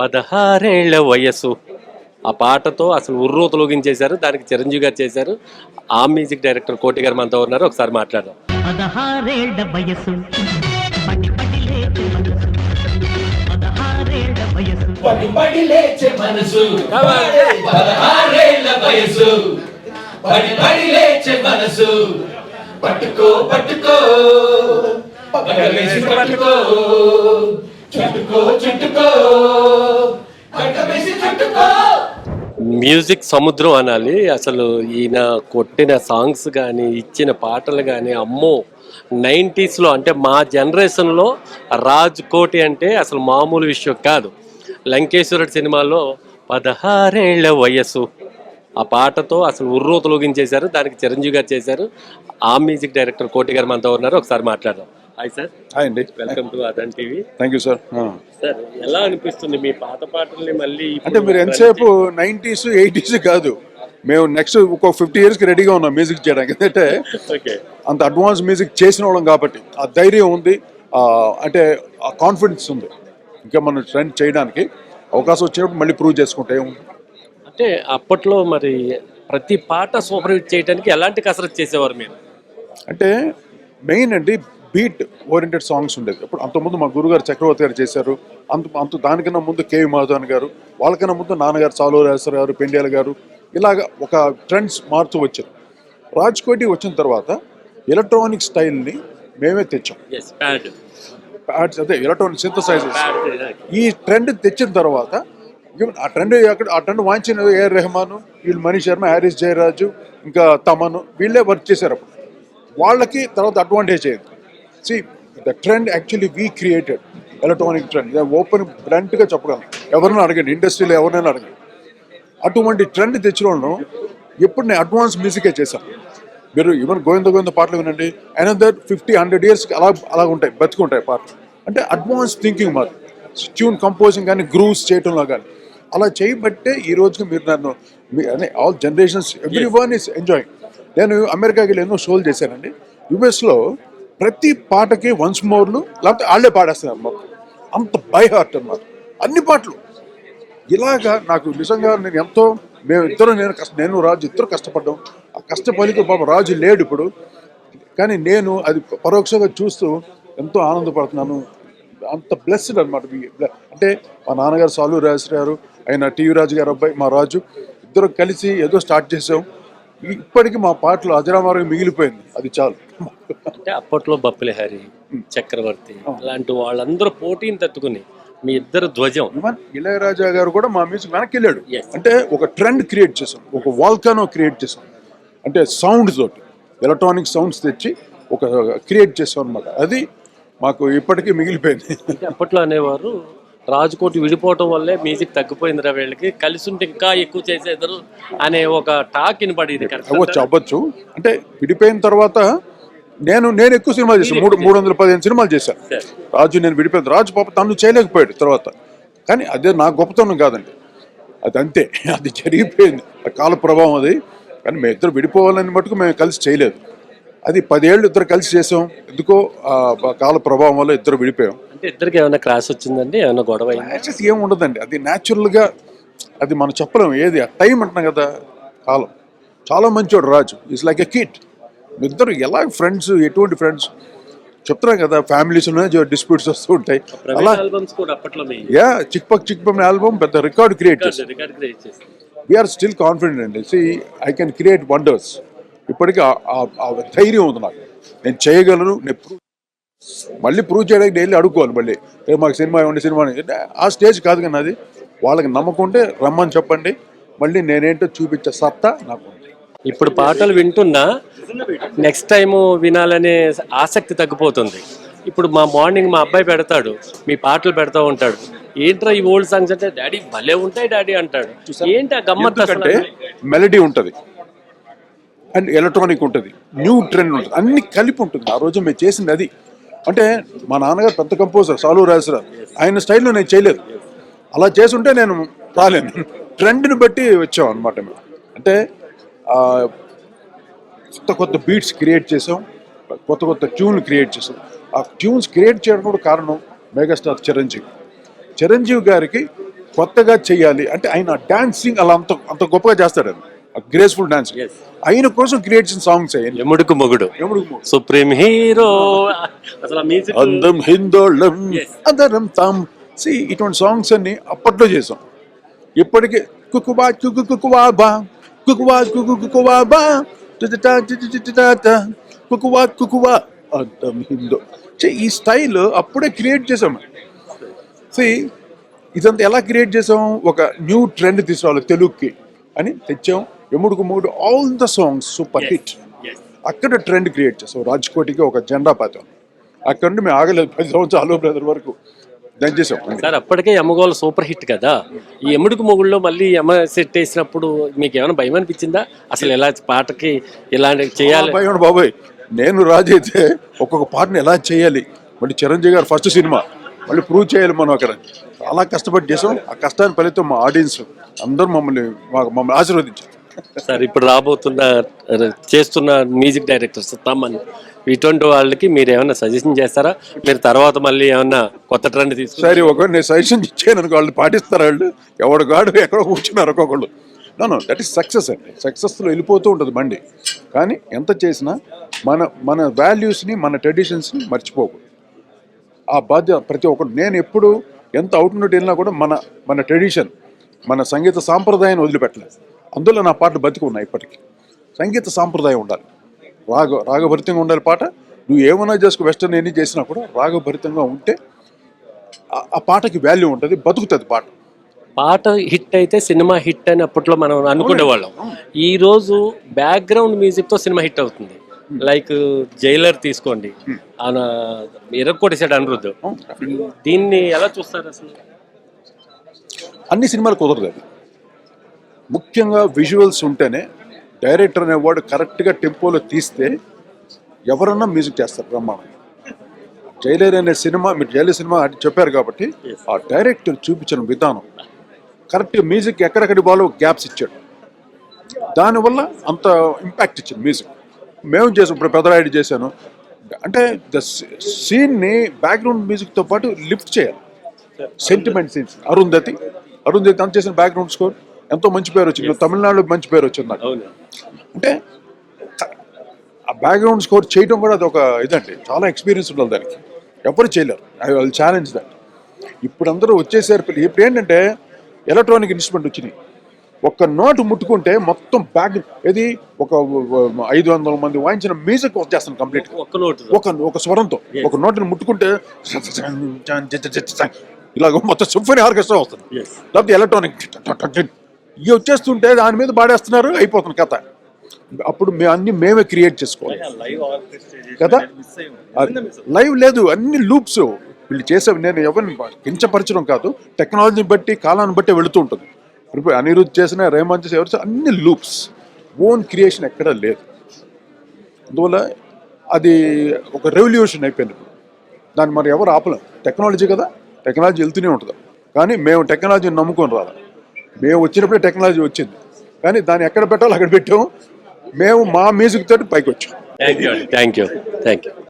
పదహారేళ్ళ వయసు ఆ పాటతో అసలు ఉర్రూ తొలగించేశారు దానికి చిరంజీవి గారు చేశారు. ఆ మ్యూజిక్ డైరెక్టర్ కోటి గారు మనతో ఉన్నారు ఒకసారి మాట్లాడదాం. పదహారేళ్ళ వయసు పట్టుకో పట్టుకో. పట్టుకో. మ్యూజిక్ సముద్రం అనాలి. అసలు ఈయన కొట్టిన సాంగ్స్ కానీ ఇచ్చిన పాటలు కానీ అమ్మో నైంటీస్లో అంటే మా జనరేషన్లో రాజ్ కోటి అంటే అసలు మామూలు విషయం కాదు. లంకేశ్వరుడు సినిమాలో పదహారేళ్ళ వయస్సు. ఆ పాటతో అసలు ఉర్రూతలోగించేశారు. దానికి చిరంజీవి గారు చేశారు. ఆ మ్యూజిక్ డైరెక్టర్ కోటి గారు మనతో ఉన్నారు. ఒకసారి మాట్లాడదాం. Hi sir. హాయ్ అండి. Welcome to Aadhan TV thank you sir sir ఎలా అనిపిస్తుంది మీ పాత పాటల్ని మళ్ళీ అంటే మీరు ఎంతసేపు నైంటీస్ ఎయిటీస్ కాదు. మేము నెక్స్ట్ ఒక ఫిఫ్టీ ఇయర్స్కి రెడీగా ఉన్నాం మ్యూజిక్ చేయడానికి. ఎందుకంటే ఓకే. అంత అడ్వాన్స్ మ్యూజిక్ చేసిన వాళ్ళం కాబట్టి ఆ ధైర్యం ఉంది అంటే ఆ కాన్ఫిడెన్స్ ఉంది. ఇంకా మనం ట్రెండ్ చేయడానికి అవకాశం వచ్చినప్పుడు మళ్ళీ ప్రూవ్ చేసుకుంటే అంటే అప్పట్లో మరి ప్రతి పాట సూపర్ హిట్ చేయడానికి ఎలాంటి కసరత్ చేసేవారు మీరు? అంటే మెయిన్ అండి బీట్ ఓరియంటెడ్ సాంగ్స్ ఉండేది ఇప్పుడు అంతకుముందు మా గురుగారు చక్రవర్తి గారు చేశారు. అంత అంత దానికన్నా ముందు కేవి మాధవన్ గారు వాళ్ళకన్నా ముందు నాన్నగారు చాలూరు రాజేశ్వర గారు పెండ్యాల గారు ఇలాగ ఒక ట్రెండ్స్ మారుతూ వచ్చారు. రాజ్కోటి వచ్చిన తర్వాత ఎలక్ట్రానిక్ స్టైల్ని మేమే తెచ్చాం. ఎస్ ప్యాడ్ Pads అదే ఎలక్ట్రానిక్ సింథసైజర్స్ ఈ ట్రెండ్ తెచ్చిన తర్వాత ఆ ట్రెండ్ అక్కడ ఆ ట్రెండ్ వాంచిన ఏఆర్ రెహమాన్ వీళ్ళు మనీష్ శర్మ హ్యారిస్ జయరాజు ఇంకా తమను వీళ్ళే వర్క్ చేశారు అప్పుడు. వాళ్ళకి తర్వాత advantage see the trend actually we created electronic trend open బ్లంట్గా చెప్పగలను ఎవరైనా అడగండి ఇండస్ట్రీలో ఎవరైనా అడగండి. అటువంటి ట్రెండ్ తెచ్చిన వాళ్ళను ఎప్పుడు నేను అడ్వాన్స్ మ్యూజికే చేశాను మీరు ఈవెన్ గోవింద గోవింద పాటలు వినండి అనదర్ ఫిఫ్టీ హండ్రెడ్ ఇయర్స్కి అలా అలా ఉంటాయి బతుకుంటాయి పాటలు. అంటే అడ్వాన్స్ థింకింగ్ మాది. ట్యూన్ కంపోజింగ్ కానీ గ్రూవ్స్ చేయటంలో కానీ అలా చేయబట్టే ఈ రోజుకి మీరు నన్ను all generations everyone is enjoying నేను అమెరికాకి వెళ్ళి ఎన్నో షోలు చేశానండి. యుఎస్లో ప్రతి పాటకి వన్స్ మోర్లు లేకపోతే వాళ్ళే పాడేస్తున్నారు మొత్తం అంత బై హార్ట్ అన్నమాట అన్ని పాటలు. ఇలాగా నాకు నిజంగా నేను ఎంతో మేము ఇద్దరు నేను కష్ట నేను రాజు ఇద్దరు కష్టపడ్డాం. ఆ కష్టపడితే పాప రాజు లేడు ఇప్పుడు. కానీ నేను అది పరోక్షంగా చూస్తూ ఎంతో ఆనందపడుతున్నాను. అంత బ్లెస్డ్ అనమాట అంటే మా నాన్నగారు సాలు రాజు గారు ఆయన టీవీ రాజు గారు అబ్బాయి మా రాజు. ఇద్దరు కలిసి ఏదో స్టార్ట్ చేసాం. ఇప్పటికీ మా పాటలు అజరామారం మిగిలిపోయింది. అది చాలు. అంటే అప్పట్లో బప్పులహరి చక్రవర్తి ఇలాంటి వాళ్ళందరూ పోటీని తట్టుకుని మీ ఇద్దరు ధ్వజం. ఇళయరాజా గారు కూడా మా మ్యూజిక్ వెనక్కి వెళ్ళాడు. అంటే ఒక ట్రెండ్ క్రియేట్ చేసాం ఒక వాల్కానో క్రియేట్ చేసాం అంటే సౌండ్ తోటి ఎలక్ట్రానిక్ సౌండ్స్ తెచ్చి ఒక క్రియేట్ చేసాం అనమాట అది మాకు ఇప్పటికీ మిగిలిపోయింది. అప్పట్లో అనేవారు రాజకోటి విడిపోవటం వల్లే మ్యూజిక్ తగ్గిపోయిందిరా వీళ్ళకి. కలిసి ఉంటే ఇంకా ఎక్కువ చేసేద్దరు అనే ఒక టాక్ వినపడేది అవ్వచ్చు అవ్వచ్చు. అంటే విడిపోయిన తర్వాత నేను నేను ఎక్కువ సినిమాలు చేశాను. మూడు మూడు వందల పదిహేను సినిమాలు చేశాను. రాజు నేను విడిపోయింది రాజు పాప తను చేయలేకపోయాడు తర్వాత. కానీ అదే నా గొప్పతనం కాదండి. అది అంతే. అది జరిగిపోయింది. కాల ప్రభావం అది. కానీ మేము ఇద్దరు విడిపోవాలని మటుకు మేము కలిసి చేయలేదు. అది పదేళ్ళు ఇద్దరు కలిసి చేసాం. ఎందుకో కాల ప్రభావం వల్ల ఇద్దరు విడిపోయాం. అంటే ఇద్దరికి ఏమైనా క్రాష్ వచ్చిందండి? ఏమైనా గొడవ యాక్సెస్ ఏం ఉండదండి. అది న్యాచురల్గా అది మనం చెప్పలేం. ఏది? ఆ టైం అంటున్నాం కదా కాలం. చాలా మంచోడు Raju. Is like a kid ఇద్దరు ఎలా ఫ్రెండ్స్ ఎటువంటి ఫ్రెండ్స్ చెప్తున్నాం కదా ఫ్యామిలీస్ డిస్ప్యూట్స్ వస్తూ ఉంటాయి. అలా యా చిక్ పక్ చిక్ పక్ ఆల్బమ్ పెద్ద రికార్డ్ క్రియేట్ చేస్తాం రికార్డ్ క్రియేట్ చేసి వీఆర్ స్టిల్ కాన్ఫిడెంట్ అండి. See I can create wonders ఇప్పటికీ ధైర్యం ఉంది నాకు. నేను చేయగలను నేను ప్రూవ్ మళ్ళీ ప్రూవ్ చేయడానికి డైలీ అడుక్కోవాలి మళ్ళీ. "ఏ, మాకు సినిమా ఇవ్వండి సినిమా ఇవ్వండి." అంటే ఆ స్టేజ్ కాదు కానీ అది. వాళ్ళకి నమ్మకం ఉంటే రమ్మని చెప్పండి. మళ్ళీ నేనేంటో చూపించే సత్తా నాకు ఇప్పుడు పాటలు వింటున్నా నెక్స్ట్ టైం వినాలనే ఆసక్తి తగ్గిపోతుంది. ఇప్పుడు మా మార్నింగ్ మా అబ్బాయి పెడతాడు మీ పాటలు పెడతా ఉంటాడు. ఏంట్రా ఈ ఓల్డ్ సాంగ్స్ అంటే డాడీ భలే ఉంటాయి డాడీ అంటాడు. ఏంటి ఆ గమ్మత్ ఎందుకంటే మెలడీ ఉంటుంది. అండ్ ఎలక్ట్రానిక్ ఉంటుంది. న్యూ ట్రెండ్ ఉంటుంది. అన్ని కలిపి ఉంటుంది. ఆ రోజు మేము చేసింది అది అంటే మా నాన్నగారు పెద్ద కంపోజర్ సాలు రాజరావు ఆయన స్టైల్లో నేను చేయలేదు. అలా చేసుంటే నేను రాలేను ట్రెండ్ని బట్టి వచ్చాం అనమాట మేము. అంటే కొత్త కొత్త బీట్స్ క్రియేట్ చేసాం. కొత్త కొత్త ట్యూన్లు క్రియేట్ చేసాం. ఆ ట్యూన్స్ క్రియేట్ చేయడం కూడా కారణం మెగాస్టార్ చిరంజీవి. చిరంజీవి గారికి కొత్తగా చేయాలి. అంటే ఆయన డాన్సింగ్ అలా అంత అంత గొప్పగా చేస్తాడు గ్రేస్ఫుల్ డాన్స్. ఆయన కోసం క్రియేట్ చేసిన సాంగ్స్ ఎముడుకు మొగుడు. సుప్రీం హీరో అందం హిందోళం. అందరం తాం. సి ఇటువంటి సాంగ్స్ అన్ని అప్పట్లో చేసాం. ఇప్పటికే కుకుబా కుకు కుకువా బా. కుకువా కుకు కుకువా బా. కుకువా కుకువా. అందం హిందో. ఈ స్టైల్ అప్పుడే క్రియేట్ చేసాం. సి ఇదంతా ఎలా క్రియేట్ చేసాం? ఒక న్యూ ట్రెండ్ తీసుకురావాలి తెలుగుకి అని తెచ్చాం. ఎముడుకు మూడు all the songs super hit అక్కడ ట్రెండ్ క్రియేట్ చేసాం రాజ్కోటికి ఒక జెండా పాతాం. అక్కడ నుండి మేము ఆగలేదు పది సంవత్సరాలు బ్రదర్ వరకు. సార్ అప్పటికే యమగోళ సూపర్ హిట్ కదా. ఈ ఎముడుకు మొగుడులో మళ్ళీ యమ సెట్ వేసినప్పుడు మీకు ఏమైనా భయం అనిపించిందా? అసలు ఎలా పాటకి ఇలాంటి చేయాలి? బాబాయ్ బాబాయ్. నేను రాజు అయితే ఒక్కొక్క పాటను ఎలా చేయాలి? మళ్ళీ చిరంజీవి గారు ఫస్ట్ సినిమా మళ్ళీ ప్రూవ్ చేయాలి మనం అక్కడ. చాలా కష్టపడి చేసాం ఆ కష్టాన్ని ఫలితం మా ఆడియన్స్ అందరూ మమ్మల్ని మాకు మమ్మల్ని ఆశీర్వదించారు. సార్ ఇప్పుడు రాబోతున్న చేస్తున్న మ్యూజిక్ డైరెక్టర్స్ తమ్మని ఇటువంటి వాళ్ళకి మీరు ఏమైనా సజెషన్ చేస్తారా? మీరు తర్వాత మళ్ళీ ఏమన్నా కొత్త ట్రెండ్ తీసుకు సరే ఒకరు నేను సజెషన్ ఇచ్చాను అనుకో వాళ్ళు పాటిస్తారు వాళ్ళు? ఎవడు కాడు ఎక్కడో కూర్చున్నారు ఒక్కొక్కళ్ళు. నో దట్ ఈస్ సక్సెస్ అండి. సక్సెస్లో వెళ్ళిపోతూ ఉంటుంది బండి. కానీ ఎంత చేసినా మన మన వాల్యూస్ని మన ట్రెడిషన్స్ని మర్చిపోకూడదు ఆ బాధ్యత ప్రతి ఒక్కరు నేను ఎప్పుడు ఎంత అవుట్ నుండి వెళ్ళినా కూడా మన మన ట్రెడిషన్ మన సంగీత సాంప్రదాయాన్ని వదిలిపెట్టలేదు. అందులో నా పాటలు బతికి ఉన్నాయి ఇప్పటికీ. సంగీత సాంప్రదాయం ఉండాలి. రాగ రాగభరితంగా ఉండాలి పాట. నువ్వు ఏమైనా చేసుకో వెస్టర్న్ ఎన్ని చేసినా కూడా రాగభరితంగా ఉంటే ఆ- పాటకి వాల్యూ ఉంటుంది బతుకుతుంది పాట. పాట హిట్ అయితే సినిమా హిట్ అని అప్పట్లో మనం అనుకునేవాళ్ళం ఈ రోజు బ్యాక్గ్రౌండ్ మ్యూజిక్తో సినిమా హిట్ అవుతుంది. లైక్ జైలర్ తీసుకోండి. ఆయన ఎరక్కొట్టేశాడు అనిరుద్ధ్. దీన్ని ఎలా చూస్తారు అసలు? అన్ని సినిమాలు కుదరదు అది. ముఖ్యంగా విజువల్స్ ఉంటేనే డైరెక్టర్ అనేవాడు కరెక్ట్గా టెంపోలో తీస్తే ఎవరన్నా మ్యూజిక్ చేస్తారు బ్రహ్మాండం జైలర్ అనే సినిమా మీరు జైలర్ సినిమా అని చెప్పారు కాబట్టి ఆ డైరెక్టర్ చూపించిన విధానం. కరెక్ట్గా మ్యూజిక్ ఎక్కడెక్కడి బాలో గ్యాప్స్ ఇచ్చాడు. దానివల్ల అంత ఇంపాక్ట్ ఇచ్చింది మ్యూజిక్ మేము చేసాం ఇప్పుడు పెద్దరాయుడు చేశాను. అంటే ద సీన్ని బ్యాక్గ్రౌండ్ మ్యూజిక్తో పాటు లిఫ్ట్ చేయాలి. Sentiment scenes Arundhati. అరుంధతి అంత చేసిన బ్యాక్గ్రౌండ్ స్కోర్ ఎంతో మంచి పేరు వచ్చింది తమిళనాడులో మంచి పేరు వచ్చింది నాకు అంటే ఆ బ్యాక్గ్రౌండ్ స్కోర్ చేయడం కూడా అది ఒక ఇదండి చాలా ఎక్స్పీరియన్స్ ఉండాలి దానికి ఎవరు చేయలేరు ఐ విల్ ఛాలెంజ్ దట్ ఇప్పుడు అందరూ వచ్చేసారు ఇప్పుడు ఏంటంటే ఎలక్ట్రానిక్ ఇన్స్ట్రుమెంట్ వచ్చినాయి ఒక్క నోటు ముట్టుకుంటే మొత్తం బ్యాక్ ఇది ఒక ఐదు వందల మంది వాయించిన మ్యూజిక్ వచ్చేస్తాను కంప్లీట్ ఒక్క నోటు ఒక ఒక స్వరంతో ఒక నోటుని ముట్టుకుంటే ఇలాగ మొత్తం సింఫనీ ఆర్కెస్ట్రా వస్తుంది. లేకపోతే ఎలక్ట్రానిక్ ఇవి వచ్చేస్తుంటే దాని మీద పాడేస్తున్నారు అయిపోతుంది కథ. అప్పుడు మేము అన్ని మేమే క్రియేట్ చేసుకోవాలి. కదా? లైవ్ లేదు అన్ని లూప్స్ వీళ్ళు చేసే నేను ఎవరిని కించపరచడం కాదు టెక్నాలజీని బట్టి కాలాన్ని బట్టి వెళుతూ ఉంటుంది. ఇప్పుడు అనిరుద్ధ్ చేసిన రేమాన్ చేసిన ఎవరు అన్ని లూప్స్. ఓన్ క్రియేషన్ ఎక్కడా లేదు. అందువల్ల అది ఒక రెవల్యూషన్ అయిపోయింది ఇప్పుడు. దాన్ని మరి ఎవరు ఆపలేం. టెక్నాలజీ కదా టెక్నాలజీ వెళ్తూనే ఉంటుంది. కానీ మేము టెక్నాలజీని నమ్ముకొని రాలి మేము వచ్చినప్పుడే టెక్నాలజీ వచ్చింది. కానీ దాన్ని ఎక్కడ పెట్టాలో అక్కడ పెట్టాము. మేము మా మ్యూజిక్ తోటి పైకి వచ్చాం. Thank you thank you thank you